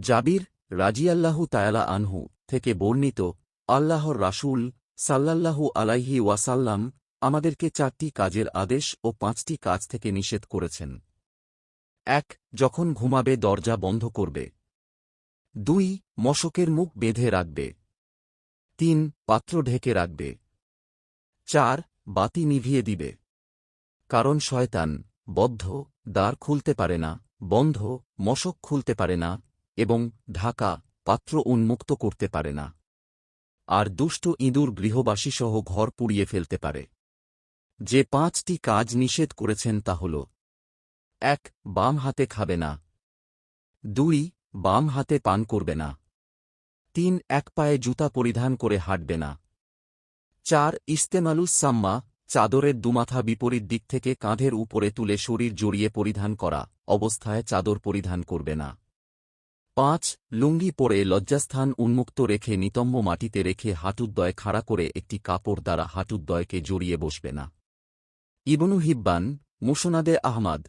জাবির রাজিয়াল্লাহু তায়ালা আনহু থেকে বর্ণিত, আল্লাহর রাসূল সাল্লাল্লাহু আলাইহি ওয়াসাল্লাম আমাদেরকে চারটি কাজের আদেশ ও পাঁচটি কাজ থেকে নিষেধ করেছেন। এক, যখন ঘুমাবে দরজা বন্ধ করবে। দুই, মশকের মুখ বেঁধে রাখবে। তিন, পাত্র ঢেকে রাখবে। চার, বাতি নিভিয়ে দিবে। কারণ শয়তান বদ্ধ, দ্বার খুলতে পারে না, বন্ধ, মশক খুলতে পারে না এবং ঢাকা পাত্র উন্মুক্ত করতে পারে না। আর দুষ্ট ইঁদুর গৃহবাসীসহ ঘর পুড়িয়ে ফেলতে পারে। যে পাঁচটি কাজ নিষেধ করেছেন তা হল, এক, বাম হাতে খাবে না। দুই, বাম হাতে পান করবে না। তিন, এক পায়ে জুতা পরিধান করে হাঁটবে না। চার ইস্তেমালুস সাম্মা চাদরের দুমাথা বিপরীত দিক থেকে কাঁধের উপরে তুলে শরীর জড়িয়ে পরিধান করা অবস্থায় চাদর পরিধান করবে না। পাঁচ, লুঙ্গি পরে লজ্জাস্থান উন্মুক্ত রেখে নিতম্ব মাটিতে রেখে হাঁটুদ্দয় খাড়া করে একটি কাপড় দ্বারা হাঁটুদ্দয়কে জড়িয়ে বসবে না। ইবনু হিব্বান, মুসনাদে আহমাদ